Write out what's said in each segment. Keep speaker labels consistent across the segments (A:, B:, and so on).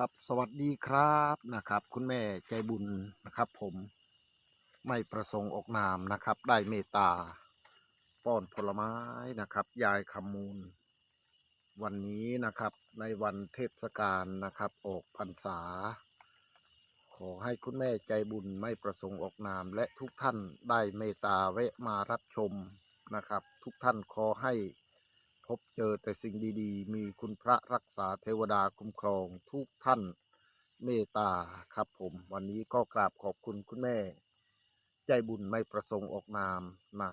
A: ครับสวัสดีครับนะครับ คุณแม่ใจบุญนะครับ ผมไม่ประสงค์ออกนามนะครับ ได้เมตตา ป้อนผลไม้นะครับ ยายคำมูล วันนี้นะครับในวันเทศกาลนะครับ ออกพรรษา ขอให้คุณแม่ใจบุญไม่ประสงค์ออกนาม และทุกท่านได้เมตตาแวะมารับชมนะครับ ทุกท่านขอให้ พบเจอแต่สิ่งดีๆ มีคุณพระรักษาเทวดาคุ้มครองทุกท่านเมตตาครับผม วันนี้ก็กราบขอบคุณคุณแม่ ใจบุญไม่ประสงค์ออกนามนะ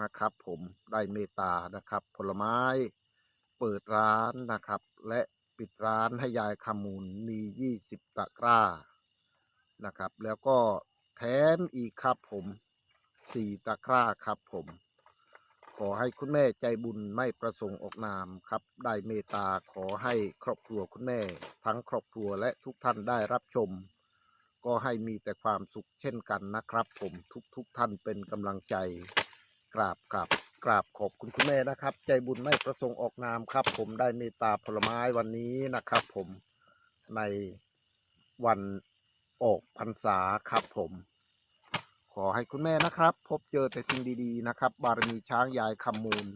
A: นะครับ ผมได้เมตตานะครับ ผลไม้ เปิดร้านนะครับ และปิดร้านให้ยายคำมูลมี 20 ตะกร้านะครับ แล้วก็แถมอีกครับผม 4 ตะกร้าครับผม ขอให้คุณแม่ใจบุญไม่ประสงค์ออกนามครับ ได้เมตตาขอให้ครอบครัวคุณแม่ ทั้งครอบครัวและทุกท่านได้รับชม ก็ให้มีแต่ความสุขเช่นกันนะครับ ผมทุกทุกๆท่านเป็นกำลังใจ กราบกราบกราบขอบคุณคุณแม่นะครับ ใจบุญไม่ประสงค์ออกนามครับ ผมได้เมตตาผลไม้วันนี้นะครับ ผมในวันออกพรรษาครับผม อให้คุณแม่นะครับ พบเจอแต่สิ่งดีๆนะครับ บารมีช้างยายคำมูล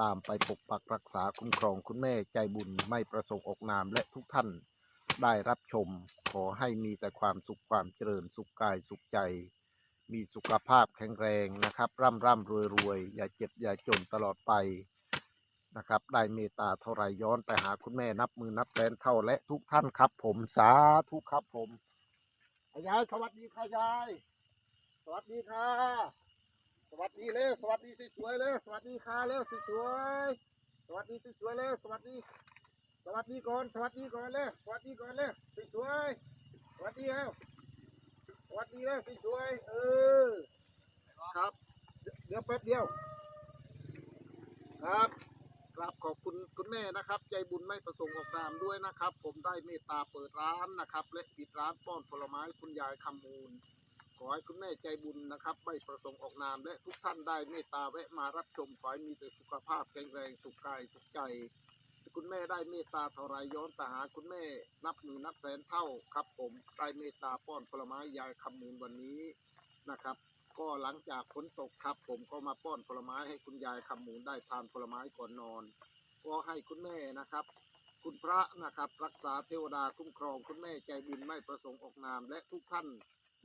A: ตามไปปกปักรักษาคุ้มครองคุณแม่ใจบุญไม่ประสงค์ออกนามและทุกท่านได้รับชม ขอให้มีแต่ความสุขความเจริญสุขกายสุขใจ มีสุขภาพแข็งแรงนะครับ ร่ำร่ำรวยรวยอย่าเจ็บอย่าจนตลอดไปนะครับได้เมตตาเท่าไรย้อนไปหาคุณแม่นับมือนับแสนเท่าและทุกท่านครับ ผมสาธุครับผมยายสวัสดีค่ะยาย สวัสดีค่ะ สวัสดีเลยสวัสดีสวยๆเลยสวัสดีค่ะเลยสวยๆสวัสดีสวยๆเลยสวัสดี สวัสดีก่อนสวัสดีก่อนเลยสวัสดีก่อนเลยสวยๆสวัสดีแล้วสวัสดีเลยสวยๆเออครับ เดี๋ยวแป๊บเดียว ครับกราบขอบคุณคุณแม่นะครับ ใจบุญไม่ประสงค์ออกนามด้วยนะครับ ผมได้เมตตาเปิดร้านนะครับ และปิดร้านป้อนผลไม้คุณยายคำมูล ขอให้คุณแม่ใจบุญนะครับ ไม่ประสงค์ออกนาม และทุกท่านได้เมตตาแวะมารับชมขอให้มีแต่สุขภาพแข็งแรงสุขกายสุขใจคุณแม่ได้เมตตาเท่าไรย้อนไปหาคุณแม่นับหมื่นนับแสนเท่าครับผมได้เมตตาป้อนผลไม้ยายคำมูลวันนี้นะครับ ก็หลังจากฝนตกครับผมก็มาป้อนผลไม้ให้คุณยายคำมูลได้ทานผลไม้ก่อนนอน ก็ให้คุณแม่นะครับ คุณพระนะครับ รักษาเทวดาคุ้มครองคุณแม่ใจบุญไม่ประสงค์ออกนามและทุกท่าน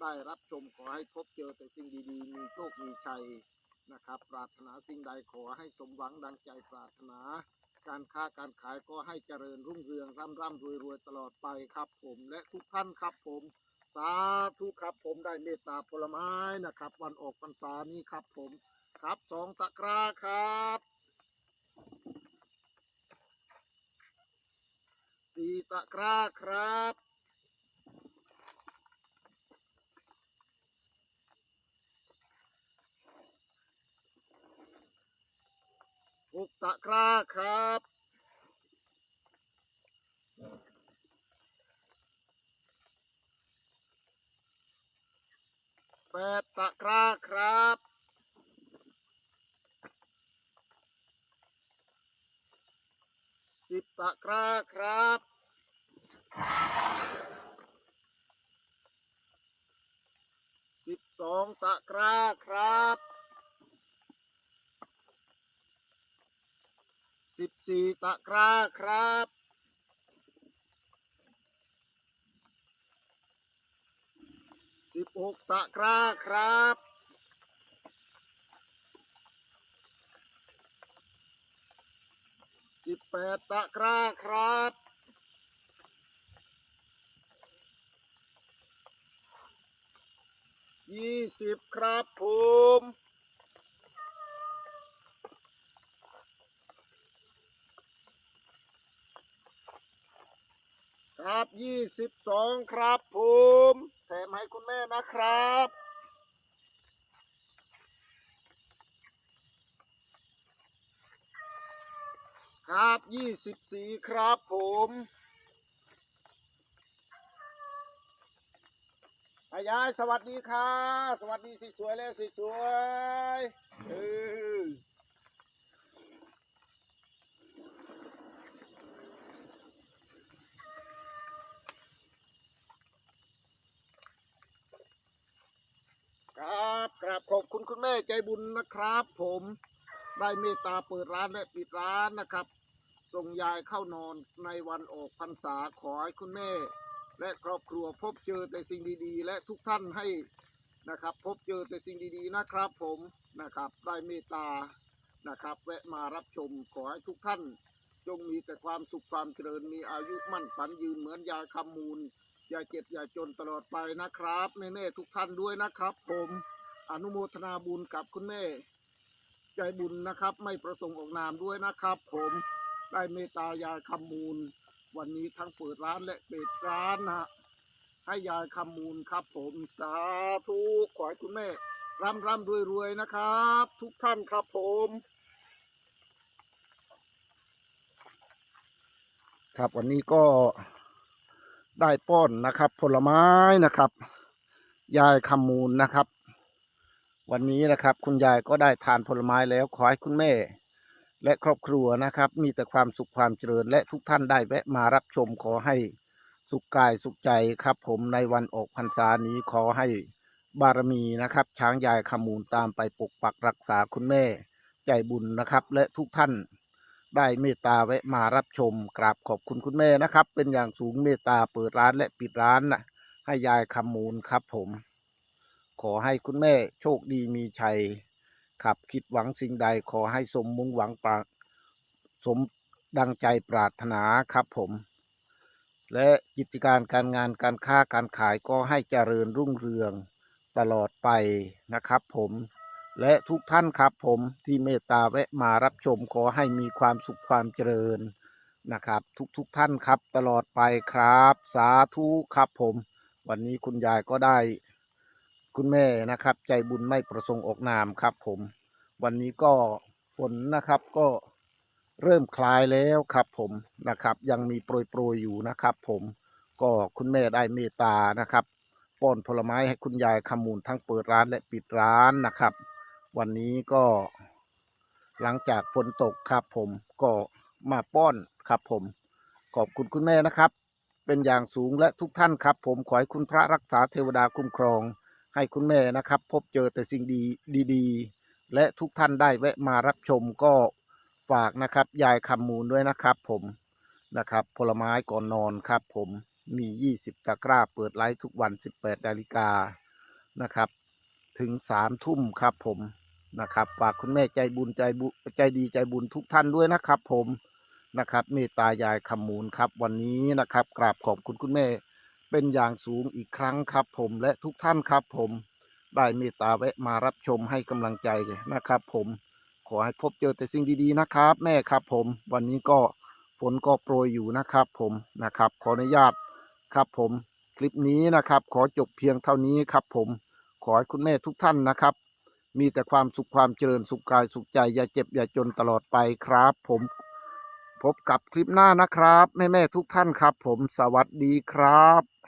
A: ได้รับชมขอให้พบเจอแต่สิ่งดีๆ มีโชค มีชัยนะครับ ปรารถนาสิ่งใดขอให้สมหวังดังใจปรารถนา การค้าการขายก็ให้เจริญรุ่งเรืองร่ำร่ำรวยรวยตลอดไปครับผมและทุกท่านครับผม สาธุครับผมได้เมตตาผลไม้นะครับ วันออกพรรษานี้ครับผมครับสองตะกร้าครับสี่ตะกร้าครับ หกตะกร้าครับแปดตะกร้าครับ สิบตะกร้าครับสิบสองตะกร้าครับ สิบสี่ตะกร้าครับ สิบหกตะกร้าครับสิบแปดตะกร้าครับยี่สิบครับผม ครับ ยี่สิบสองครับผมแถมให้คุณแม่นะครับ ครับยี่สิบสี่ครับผมอายายสวัสดีค่ะ สวัสดีสิสวยแล้วสิสวยเออ บ ขอบคุณคุณแม่ใจบุญนะครับ ผมได้เมตตาเปิดร้านและปิดร้านนะครับ ส่งยายเข้านอนในวันออกพรรษาขอให้คุณแม่ และครอบครัวพบเจอแต่สิ่งดีๆ และทุกท่านให้นะครับ พบเจอแต่สิ่งดีๆนะครับ ผมนะครับได้เมตตานะครับแวะมารับชมขอให้ทุกท่านจงมีแต่ความสุขความเจริญมีอายุมั่นขวัญยืนเหมือนยายคำมูลอย่าเจ็บอย่าจนตลอดไปนะครับแม่ๆทุกท่านด้วยนะครับ ผม อนุโมทนาบุญกับคุณแม่ ใจบุญนะครับ ไม่ประสงค์ออกนามด้วยนะครับ ผมได้เมตตายายคำมูล วันนี้ทั้งเปิดร้านและปิดร้านนะให้ยายคำมูลครับ ผมสาธุขอให้คุณแม่ร่ำร่ำรวยรวยๆนะครับ ทุกท่านครับผมครับวันนี้ก็ได้ป้อนนะครับ ผลไม้นะครับ ยายคำมูลนะครับ วันนี้นะครับ คุณยายก็ได้ทานผลไม้แล้วขอให้คุณแม่ และครอบครัวนะครับ มีแต่ความสุขความเจริญ และทุกท่านได้แวะมารับชมขอให้สุขกายสุขใจครับ ผมในวันออกพรรษานี้ขอให้บารมีนะครับ ช้างยายขมูลตามไปปกปักรักษาคุณแม่ ใจบุญนะครับ และทุกท่านได้เมตตาแวะมารับชมกราบขอบคุณคุณแม่นะครับ เป็นอย่างสูงเมตตาเปิดร้านและปิดร้านนะให้ยายขมูลครับผม ขอให้คุณแม่โชคดีมีชัยขับคิดหวังสิ่งใดขอให้สมมุ่งหวังปราสมดังใจปรารถนาครับผม และกิจการการงานการค้าการขายก็ให้เจริญรุ่งเรืองตลอดไปนะครับผมและทุกท่านครับผมที่เมตตาแวะมารับชมขอให้มีความสุขความเจริญนะครับ ทุกๆทท่านครับตลอดไปครับ สาธุครับผม วันนี้คุณยายก็ได้ คุณแม่นะครับ ใจบุญไม่ประสงค์ออกนามครับ ผม วันนี้ก็ฝนนะครับก็เริ่มคลายแล้วครับ ผมนะครับ ยังมีโปรยโปรยอยู่นะครับ ผมก็คุณแม่ได้เมตตานะครับป้อนผลไม้ให้คุณยายขมูลทั้งเปิดร้านและปิดร้านนะครับ วันนี้ก็ หลังจากฝนตกครับ ผมก็มาป้อนครับผม ขอบคุณคุณแม่นะครับ เป็นอย่างสูงและทุกท่านครับ ผมขอให้คุณพระรักษาเทวดาคุ้มครอง ให้คุณแม่นะครับ พบเจอแต่สิ่งดีดีๆ และทุกท่านได้แวะมารับชมก็ฝากนะครับ ยายคำมูลด้วยนะครับ ผมนะครับ ผลไม้ก่อนนอนครับ ผมมี 20 ตะกร้าเปิดไลฟ์ทุกวัน 18นาฬิกานะครับ ถึงสามทุ่มครับผมนะครับ ฝากคุณแม่ใจบุญใจบุใจดีใจบุญทุกท่านด้วยนะครับ ผมนะครับเมตตายายคำมูลครับ วันนี้นะครับกราบขอบคุณคุณแม่ เป็นอย่างสูงอีกครั้งครับผมและทุกท่านครับผมได้เมตตาแวะมารับชมให้กำลังใจนะครับผมขอให้พบเจอแต่สิ่งดีๆนะครับ แม่ครับผมวันนี้ก็ฝนก็โปรยอยู่นะครับผมนะครับขออนุญาตครับผมคลิปนี้นะครับ ขอจบเพียงเท่านี้ครับผมขอให้คุณแม่ทุกท่านนะครับ มีแต่ความสุขความเจริญสุขกายสุขใจอย่าเจ็บอย่าจนตลอดไปครับ ผมพบกับคลิปหน้านะครับ แม่ๆทุกท่านครับ ผมสวัสดีครับ